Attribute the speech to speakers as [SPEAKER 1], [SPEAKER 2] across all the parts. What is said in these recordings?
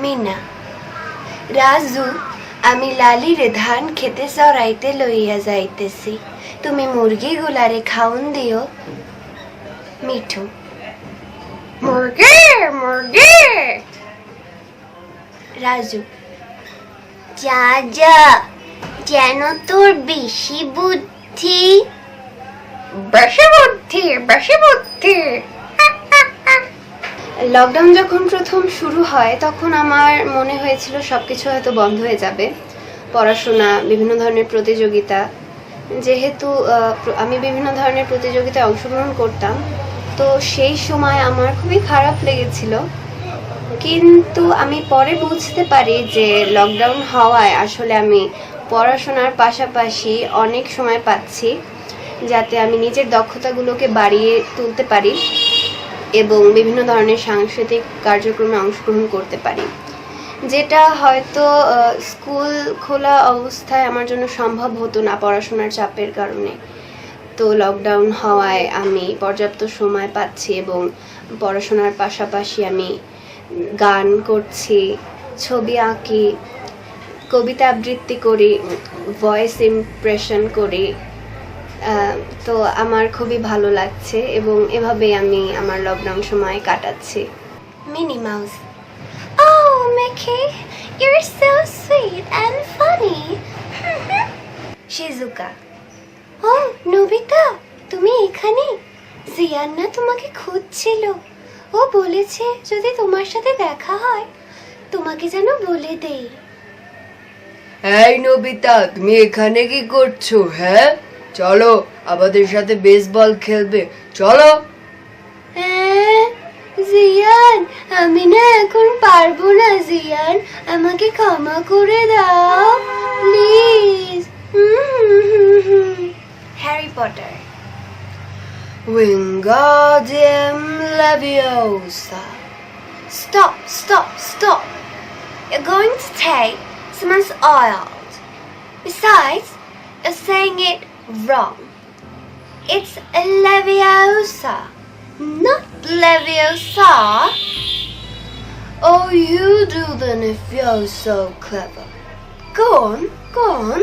[SPEAKER 1] মিনা। রাজু আমি লালিরে ধান খেতে চড়াইতে লইয়া যাইতেছি। তুমি মুরগি গুলারে খাউন দিও। মিঠু। মুরগি মুরগি! রাজু। যা যা যেন তোর বেশি বুদ্ধি। বেশি বুদ্ধি বেশি বুদ্ধি। লকডাউন যখন প্রথম শুরু হয়, তখন আমার মনে হয়েছিল সব কিছু হয়তো বন্ধ হয়ে যাবে। পড়াশোনা, বিভিন্ন ধরনের প্রতিযোগিতা। যেহেতু আমি বিভিন্ন ধরনের প্রতিযোগিতায় অংশগ্রহণ করতাম, তো সেই সময় আমার খুবই খারাপ লেগেছিল। কিন্তু আমি পরে বুঝতে পারি যে লকডাউন হওয়ায় আসলে আমি পড়াশোনার পাশাপাশি অনেক সময় পাচ্ছি, যাতে আমি নিজের দক্ষতাগুলোকে বাড়িয়ে তুলতে পারি। এবং বিভিন্ন ধরনের সাংস্কৃতিক কার্যক্রমে অংশগ্রহণ করতে পারি। যেটা হয়তো স্কুল খোলা অবস্থায় আমার জন্য সম্ভব হতো না পড়াশোনার চাপের কারণে। তো লকডাউন হওয়ায় আমি পর্যাপ্ত সময় পাচ্ছি এবং পড়াশোনার পাশাপাশি আমি গান করছি, ছবি আঁকি, কবিতা আবৃত্তি করি ভয়েস ইমপ্রেশন করি। তো আমার খুবই ভালো লাগছে এবং এভাবেই আমি আমার লকডাউন সময় কাটাচ্ছি। Mini mouse Oh, Mickey, you're so sweet and funny. Shizuka O Nobita তুমি এখানে? জিয়ান না তোমাকে খুঁজছিল। ও বলেছে যদি তোমার সাথে দেখা হয় তোমাকে যেন বলে দেই।
[SPEAKER 2] এই নবিতা তুমি এখানে কি করছ হ্যাঁ? চলো আমাদের সাথে বেসবল খেলবে। চলো।
[SPEAKER 1] হ্যাঁ জিয়ান আমি না এখন পারব না জিয়ান। আমাকে ক্ষমা করে দাও please Harry Potter.
[SPEAKER 2] Wingardium Leviosa
[SPEAKER 1] stop stop stop I going to take some oil besides you saying it wrong. It's Leviosa, not Leviosa.
[SPEAKER 2] Oh, you do then if you're so clever.
[SPEAKER 1] Go on, go on.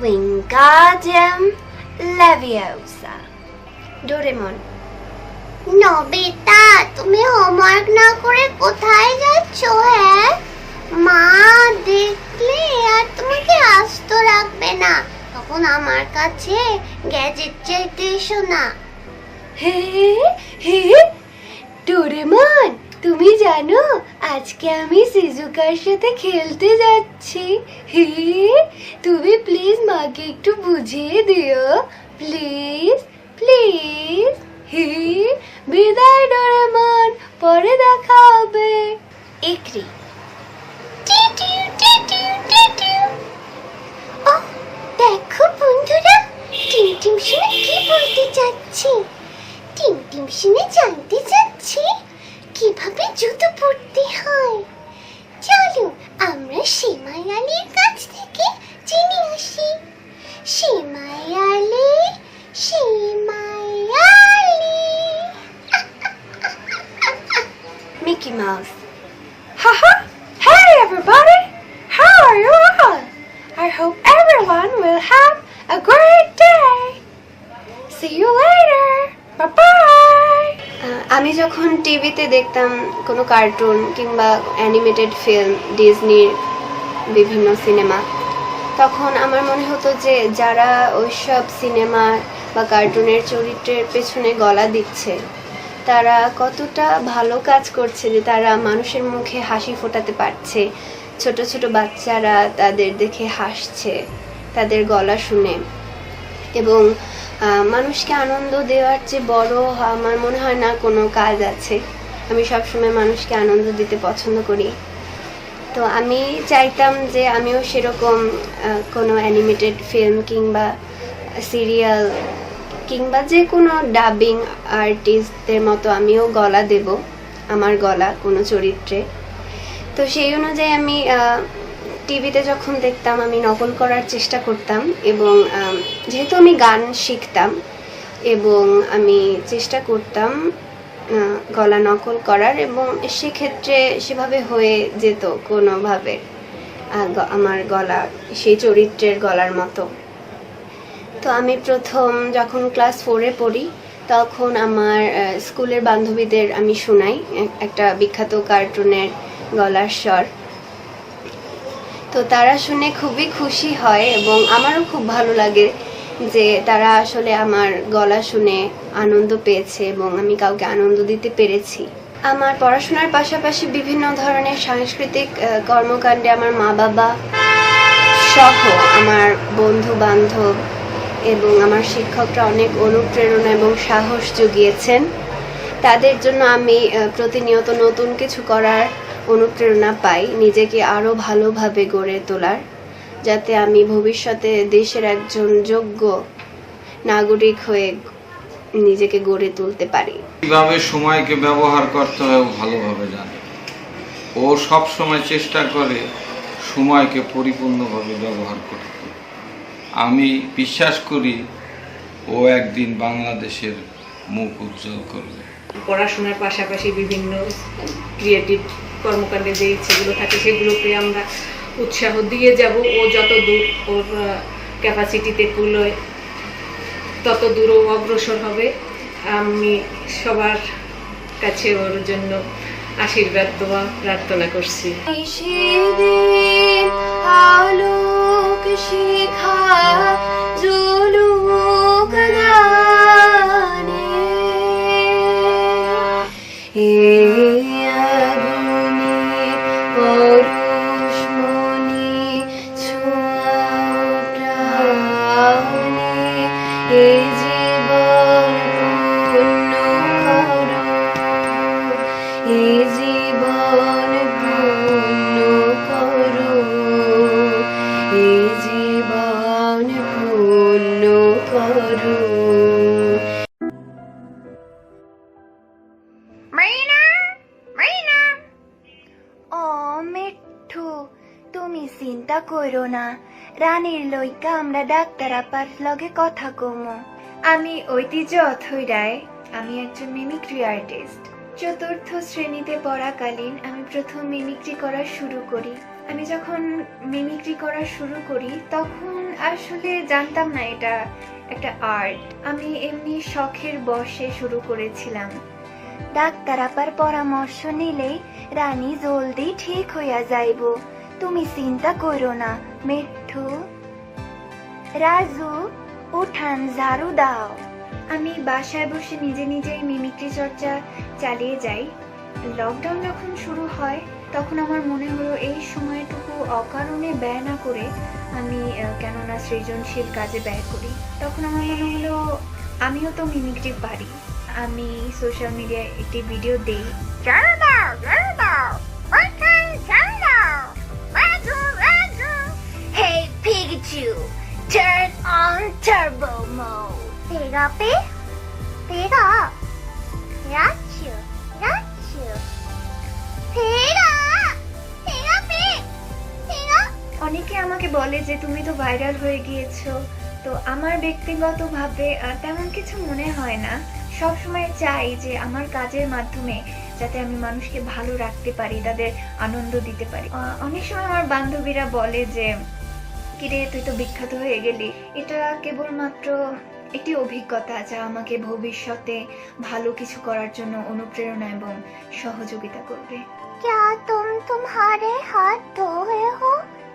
[SPEAKER 1] Wingardium Leviosa. Doraemon. Nobita তুমি homework না করে কোথায় যাচ্ছ হ্যাঁ না। তখন আমার কাছে গ্যাজেট চাইতে এসো না। হে হে ডোরেমন তুমি জানো আজকে আমি সিজুকার সাথে খেলতে যাচ্ছি। হে তুমি প্লিজ মাকে একটু বুঝিয়ে দিও। প্লিজ প্লিজ হে বিদায় ডোরেমন পরে দেখা হবে। একরি। দেখো বন্ধুরা টিম টিম শুনে কি বলতে চাচ্ছি টিম টিম শুনে জানতে চাচ্ছি, কীভাবে জুতো পরতে হয় চলো আমরা সেমাই আলীর কাছ থেকে জেনে আসি সেমাই আলী সেমাই Ali Mickey Mouse Haha! Hey, everybody! How are you all? I hope everyone will have a great day. See you later. Bye bye. আমি যখন টিভিতে দেখতাম কোনো কার্টুন কিংবা অ্যানিমেটেড ফিল্ম ডিজনির বিভিন্ন সিনেমা তখন আমার মনে হতো যে যারা ওইসব সিনেমা বা কার্টুনের চরিত্রের পেছনে গলা দিচ্ছে, তারা কতটা ভালো কাজ করছে যে তারা মানুষের মুখে হাসি ফোটাতে পারছে ছোট ছোট বাচ্চারা তাদের দেখে হাসছে, তাদের গলা শুনে। এবং মানুষকে আনন্দ দেওয়ার চেয়ে বড় আমার মনে হয় না কোনো কাজ আছে। আমি সবসময় মানুষকে আনন্দ দিতে পছন্দ করি। তো আমি চাইতাম যে আমিও সেরকম কোনো অ্যানিমেটেড ফিল্ম কিংবা সিরিয়াল কিংবা যে কোনো ডাবিং আর্টিস্টদের মতো আমিও গলা দেব, আমার গলা, কোনো চরিত্রে। তো সেই অনুযায়ী আমি টিভিতে যখন দেখতাম, আমি নকল করার চেষ্টা করতাম এবং যেহেতু আমি গান শিখতাম এবং আমি চেষ্টা করতাম গলা নকল করার এবং সেক্ষেত্রে সেভাবে হয়ে যেত কোনোভাবে আমার গলা, সেই চরিত্রের গলার মতো। তো আমি প্রথম যখন ক্লাস ফোরে পড়ি, তখন আমার স্কুলের বান্ধবীদের আমি শোনাই একটা বিখ্যাত কার্টুনের গলার স্বর। তো তারা শুনে খুবই খুশি হয় এবং আমারও খুব ভালো লাগে যে তারা আসলে আমার গলা শুনে আনন্দ পেয়েছে এবং আমি কাউকে আনন্দ দিতে পেরেছি। আমার পড়াশোনার পাশাপাশি বিভিন্ন ধরনের সাংস্কৃতিক কর্মকাণ্ডে আমার মা বাবা সহ আমার বন্ধু বান্ধব এবং আমার শিক্ষকরা অনেক অনুপ্রেরণা এবং সাহস জুগিয়েছেন। তাদের জন্য আমি প্রতিনিয়ত নতুন কিছু করার অনুপ্রেরণা পাই নিজেকে আরও ভালোভাবে গড়ে তোলার যাতে আমি ভবিষ্যতে দেশের একজন যোগ্য নাগরিক হয়ে নিজেকে গড়ে তুলতে পারি।
[SPEAKER 3] কীভাবে সময়কে ব্যবহার করতে হয় ভালোভাবে জানে। ও সব সময় চেষ্টা করে সময়কে পরিপূর্ণভাবে ব্যবহার করতে। আমি বিশ্বাস করি ও একদিন বাংলাদেশের মুখ উজ্জ্বল করবে।
[SPEAKER 4] পড়াশোনার পাশাপাশি বিভিন্ন ক্রিয়েটিভ কর্মকাণ্ডে যে ইচ্ছেগুলো থাকে সেগুলোকে আমরা উৎসাহ দিয়ে যাব। ও যত দূর ওর ক্যাপাসিটিতে কুলোয় তত দূরও অগ্রসর হবে। আমি সবার কাছে ওর জন্য আশীর্বাদ দেওয়া প্রার্থনা করছি।
[SPEAKER 1] শিখা করো
[SPEAKER 5] না রানীর লইকা আমরা ডাক্তার আপার লগে কথা কমো। আমি ঐতিহ্য অথই রায়, আমি একজন মিমিক্রি আর্টিস্ট চতুর্থ শ্রেণীতে পড়াকালীন আমি প্রথম মিমিক্রি করা শুরু করি। আমি যখন মিমিক্রি করা শুরু করি, তখন আসলে জানতাম না এটা একটা আর্ট আমি এমনি শখের বসে শুরু করেছিলাম। ডাক্তার আপার পরামর্শ নিলেই রানী জলদি ঠিক হইয়া যাইব। তুমি চিন্তা করো না মিঠু রাজু উঠান ঝাড়ু দাও আমি বাসায় বসে নিজে নিজেই মিমিক্রি চর্চা চালিয়ে যাই লকডাউন যখন শুরু হয় তখন আমার মনে হলো এই সময়টুকু অকারণে ব্যয় না করে আমি কেননা সৃজনশীল কাজে ব্যয় করি। তখন আমার মনে হলো আমিও তো মিমিক্রি পারি। আমি সোশ্যাল মিডিয়ায় একটি ভিডিও দেই। On turbo mode. Pick up, pick up. Got Pega P, Pega, Rachu, Rachu, Pega, Pega P, Pega. অনেকে আমাকে বলে যে তুমি তো ভাইরাল হয়ে গিয়েছো তো আমার ব্যক্তিগতভাবে তেমন কিছু মনে হয় না সব সময় চাই যে আমার কাজের মাধ্যমে যাতে আমি মানুষকে ভালো রাখতে পারি তাদের আনন্দ দিতে পারি অনেক সময় আমার বান্ধবীরা বলে যে কিরে তুই তো বিখ্যাত হয়ে গেলি এটা কেবলমাত্র একটি অভিজ্ঞতা যা আমাকে ভবিষ্যতে ভালো কিছু করার জন্য অনুপ্রেরণা এবং সহযোগিতা করবে क्या तुम तुम्हारे हाथ धोए हो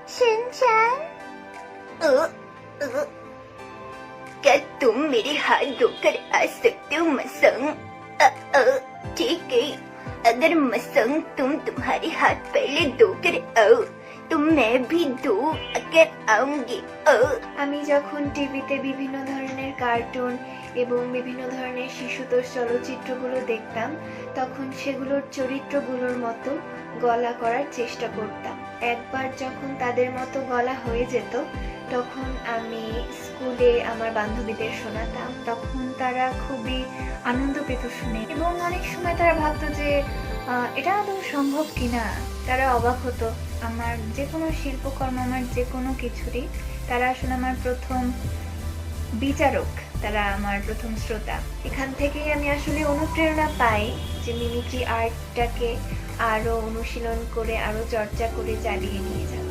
[SPEAKER 5] शिनचैन क्या तुम मेरे हाथ धोकर आ सकते हो मसंग अ, अ, ठीक है अगर मसंग तुम तुम्हारे हाथ पहले धोकर आओ तो मैं भी धो कर आऊंगी আমি যখন টিভিতে বিভিন্ন ধরনের কার্টুন এবং বিভিন্ন ধরনের শিশুতোষ চলচ্চিত্রগুলো দেখতাম তখন সেগুলোর চরিত্রগুলোর মতো গলা করার চেষ্টা করতাম একবার যখন তাদের মতো গলা হয়ে যেত তখন আমি স্কুলে আমার বান্ধবীদের শোনাতাম তখন তারা খুবই আনন্দ পেত শুনে এবং অনেক সময় তারা ভাবতো যে আহ, এটা আদৌ সম্ভব কিনা তারা অবাক হতো আমার যে কোনো শিল্পকর্ম, আমার যে কোনো কিছুরই তারা আসলে আমার প্রথম বিচারক, তারা আমার প্রথম শ্রোতা। এখান থেকেই আমি আসলে অনুপ্রেরণা পাই যে মিমিক্রি আর্টটাকে আরও অনুশীলন করে, আরও চর্চা করে চালিয়ে নিয়ে যাওয়ার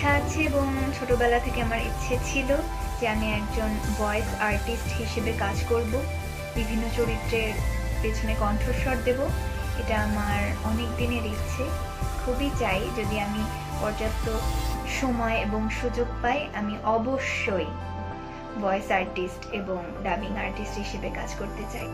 [SPEAKER 5] ইচ্ছা আছে এবং ছোটবেলা থেকে আমার ইচ্ছে ছিল যে আমি একজন ভয়েস আর্টিস্ট হিসেবে কাজ করব। বিভিন্ন চরিত্রের পেছনে কণ্ঠস্বর দেব। এটা আমার অনেক দিনের ইচ্ছে। খুবই চাই যদি আমি পর্যাপ্ত সময় এবং সুযোগ পাই, আমি অবশ্যই ভয়েস আর্টিস্ট এবং ডাবিং আর্টিস্ট হিসেবে কাজ করতে চাই।